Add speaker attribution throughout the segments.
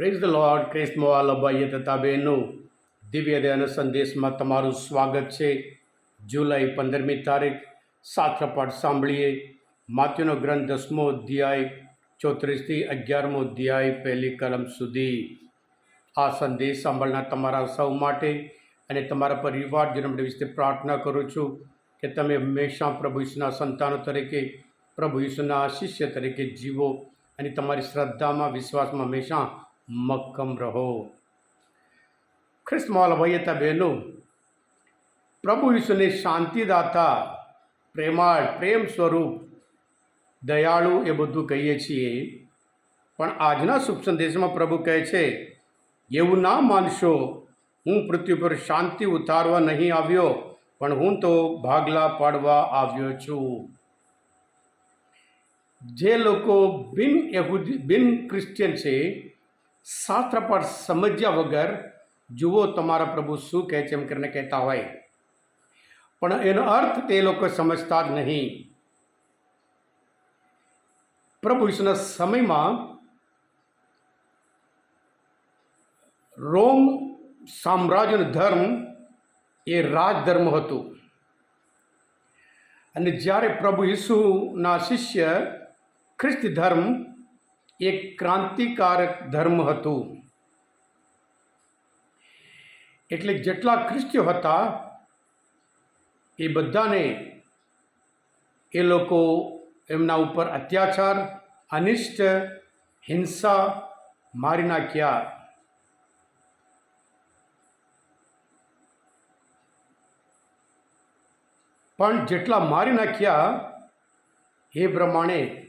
Speaker 1: Praise the lord ક્રિસ્મવાલા ભાઈએ તથા બહેનો દિવ્ય દયાના સંદેશમાં તમારું સ્વાગત છે જુલાઈ પંદરમી તારીખ સાત્રપાઠ સાંભળીએ માત્યુનો ગ્રંથ દસમો અધ્યાય ચોત્રીસથી અગિયારમો અધ્યાય પહેલી કલમ સુધી આ સંદેશ સાંભળનાર તમારા સૌ માટે અને તમારા પરિવારજનો માટે વિશે પ્રાર્થના કરું છું કે તમે હંમેશા પ્રભુ ઈસુના સંતાનો તરીકે પ્રભુ ઈસુના શિષ્ય તરીકે જીવો અને તમારી શ્રદ્ધામાં વિશ્વાસમાં હંમેશા મક્કમ રહો. ખ્રિસ્તમાલ ભાઈ હતા બહેનો પ્રભુ ઈસુને શાંતિદાતા, પ્રેમાળ, પ્રેમ સ્વરૂપ, દયાળુ એ બધું કહીએ છીએ. પણ આજના શુભ સંદેશમાં પ્રભુ કહે છે, એવું ના માનશો, હું પૃથ્વી પર શાંતિ ઉતારવા નહીં આવ્યો, પણ હું તો ભાગલા પાડવા આવ્યો છું. જે લોકો બિન યહૂદી, બિન ક્રિશ્ચિયન છે શાસ્ત્ર પર સમજ્યા વગર જુઓ તમારા પ્રભુ શું કહે છે એમ કરીને કહેતા હોય. પણ એનો અર્થ તે લોકો સમજતા જ નહીં. પ્રભુ ઈસુના સમયમાં રોમ સામ્રાજ્યનો ધર્મ એ રાજધર્મ હતું. અને જ્યારે પ્રભુ ઈસુના શિષ્ય ખ્રિસ્ત ધર્મ એક ક્રાંતિકારક ધર્મ હતું. એટલે જેટલા ખ્રિસ્તીઓ હતા, એ બધાને એ લોકો એમના ઉપર અત્યાચાર, અનિષ્ટ, હિંસા મારી નાખ્યા. પણ જેટલા મારી નાખ્યા, એ પ્રમાણે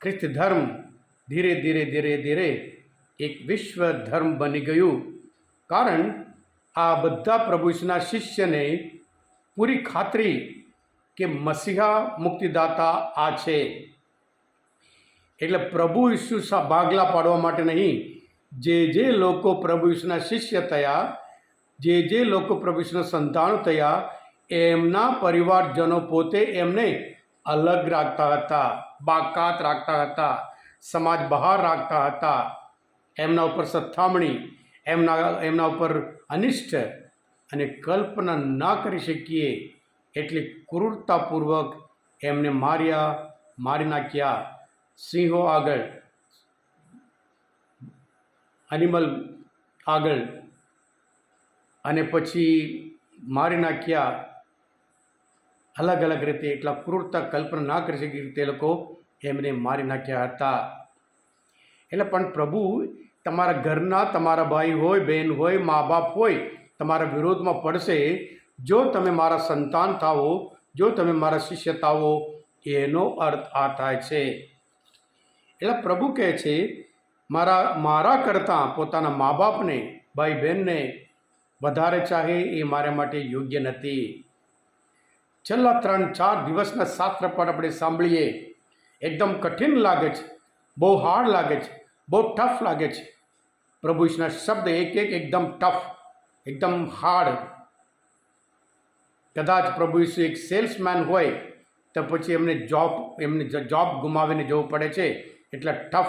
Speaker 1: ખ્રિસ્ત ધર્મ ધીરે ધીરે ધીરે ધીરે એક વિશ્વ ધર્મ બની ગયું. કારણ આ બધા પ્રભુ ઈસુના શિષ્યને પૂરી ખાતરી કે મસીહા મુક્તિદાતા આ છે. એટલે પ્રભુ ઈસુ ભાગલા પાડવા માટે નહીં, જે જે લોકો પ્રભુ ઈસુના શિષ્ય થયા, જે જે લોકો પ્રભુ ઈસુના સંતાનો થયા, એમના પરિવારજનો પોતે એમને અલગ રાખતા હતા, બાકાત રાખતા હતા. સમાજ બહાર રાખતા હતા. એમના ઉપર સત્તામણી એમના એમના ઉપર અનિષ્ટ અને કલ્પના ના કરી શકીએ એટલી ક્રૂરતાપૂર્વક એમને માર્યા, મારી નાખ્યા. સિંહો આગળ એનિમલ આગળ અને પછી મારી નાખ્યા. અલગ અલગ રીતે એટલા ક્રૂરતા કલ્પના ના કરી શકી તે લોકો એમને મારી નાખ્યા હતા. એટલે પણ પ્રભુ, તમારા ઘરના તમારા ભાઈ હોય, બહેન હોય મા બાપ હોય, તમારા વિરોધમાં પડશે. જો તમે મારા સંતાન થાઓ, જો તમે મારા શિષ્ય થાઓ, એનો અર્થ આ થાય છે. એટલે પ્રભુ કહે છે, મારા મારા કરતાં પોતાના મા બાપને ભાઈ બહેનને વધારે ચાહે એ મારા માટે યોગ્ય નથી. છેલ્લા ત્રણ ચાર દિવસના શાસ્ત્ર પર આપણે સાંભળીએ. એકદમ કઠિન લાગે છે. બહુ હાર્ડ લાગે છે. બહુ ટફ લાગે છે. પ્રભુ ઈસના શબ્દ એક એક એકદમ ટફ એકદમ હાર્ડ કદાચ પ્રભુ ઈશ્વર એક સેલ્સમેન હોય, તો પછી એમને જોબ એમને જોબ ગુમાવીને જવું પડે છે. એટલે ટફ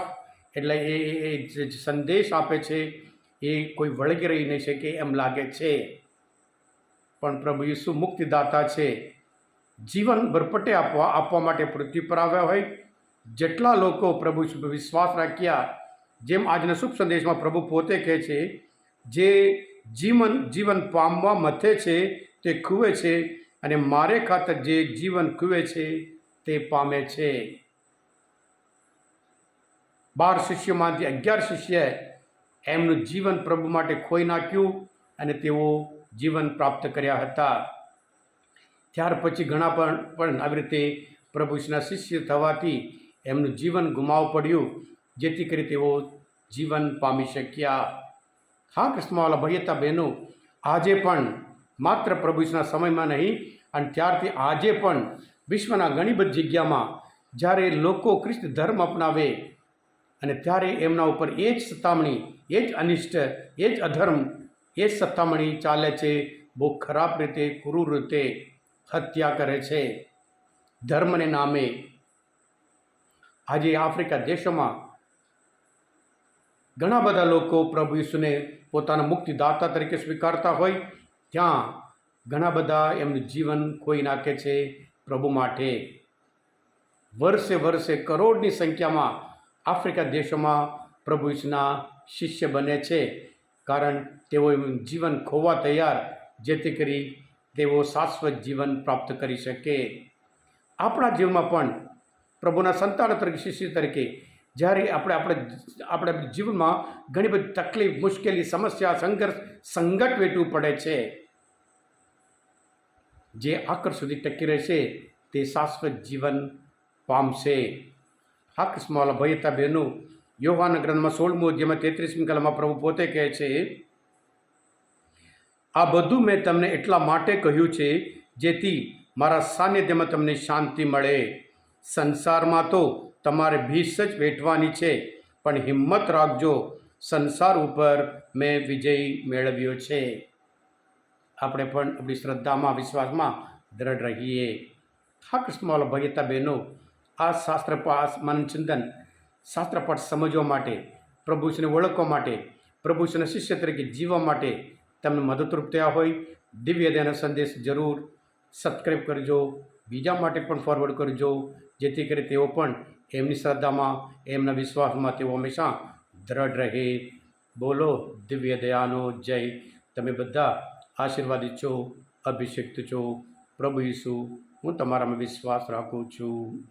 Speaker 1: એટલે એ એ સંદેશ આપે છે, એ કોઈ વળગી રહી નહીં શકે એમ લાગે છે. પણ પ્રભુ ઈસુ મુક્તિદાતા છે. જીવન ભરપટે આપવા આપવા માટે પૃથ્વી પર આવ્યા હોય જેટલા લોકો પ્રભુ પર વિશ્વાસ રાખ્યા, જેમ આજના શુભ સંદેશમાં પ્રભુ પોતે કહે છે, જે જીવન જીવન પામવા મથે છે, તે ખૂવે છે અને મારે ખાતર જે જીવન ખૂવે છે, તે પામે છે. બાર શિષ્યોમાંથી અગિયાર શિષ્ય એમનું જીવન પ્રભુ માટે ખોઈ નાખ્યું અને તેઓ જીવન પ્રાપ્ત કર્યા હતા. ત્યાર પછી ઘણા પણ પણ આવી રીતે પ્રભુના શિષ્ય થવાથી એમનું જીવન ગુમાવવું પડ્યું. જેથી કરી તેઓ જીવન પામી શક્યા. હા, કૃષ્ણવાલા ભયતા બહેનો, આજે પણ માત્ર પ્રભુના સમયમાં નહીં, અને ત્યારથી આજે પણ વિશ્વના ઘણી બધી જગ્યામાં જ્યારે લોકો ખ્રિસ્ત ધર્મ અપનાવે, અને ત્યારે એમના ઉપર એ જ સતામણી, એ જ અનિષ્ટ, એ જ અધર્મ, એ જ સત્તામણી ચાલે છે, બહુ ખરાબ રીતે, ક્રૂર રીતે હત્યા કરે છે. ધર્મને નામે આજે આફ્રિકા દેશોમાં ઘણા બધા લોકો પ્રભુ ઈસુને પોતાના મુક્તિદાતા તરીકે સ્વીકારતા હોય, ત્યાં ઘણા બધા એમનું જીવન ખોઈ નાખે છે પ્રભુ માટે. વર્ષે વર્ષે કરોડની સંખ્યામાં આફ્રિકા દેશોમાં પ્રભુ ઈસુના શિષ્ય બને છે, કારણ તેઓ એમનું જીવન ખોવા તૈયાર, જેથી કરી તેઓ શાશ્વત જીવન પ્રાપ્ત કરી શકે. આપણા જીવનમાં પણ પ્રભુના સંતાન તરીકે, શિષ્ય તરીકે. જ્યારે આપણે આપણે આપણે જીવનમાં ઘણી બધી તકલીફ, મુશ્કેલી, સમસ્યા, સંઘર્ષ, સંકટ વેઠવું પડે છે. જે આકર સુધી ટકી રહેશે, તે શાશ્વત જીવન પામશે. હા કૃષ્ણવાલા ભયતા બહેનો, યોહાના ગ્રંથમાં સોળમો જેમાં તેત્રીસમી કલામાં પ્રભુ પોતે કહે છે, આ બધું મેં તમને એટલા માટે કહ્યું છે, જેથી મારા સાનિધ્યમાં તમને શાંતિ મળે. સંસારમાં તો તમારે ભીષ જ વેઠવાની છે, પણ હિંમત રાખજો, સંસાર ઉપર મેં વિજય મેળવ્યો છે. આપણે પણ આપણી શ્રદ્ધામાં, વિશ્વાસમાં દ્રઢ રહીએ. હા કૃષ્ણવાલા ભગીતા બહેનો, આ શાસ્ત્ર મનચિંતન શાસ્ત્રપાઠ સમજવા માટે પ્રભુશ્રીને ઓળખવા માટે પ્રભુશ્રીના શિષ્ય તરીકે જીવવા માટે તમને મદદરૂપ થયા હોય. દિવ્ય દયાનો સંદેશ જરૂર. સબસ્ક્રાઈબ કરજો. બીજા માટે પણ ફોરવર્ડ કરજો, જેથી કરી તેઓ પણ એમની શ્રદ્ધામાં, એમના વિશ્વાસમાં તેઓ હંમેશા દ્રઢ રહે. બોલો દિવ્ય દયાનો જય. તમે બધા આશીર્વાદિત છો, અભિષિક્ત છો. પ્રભુ ઈસુ, હું તમારામાં વિશ્વાસ રાખું છું.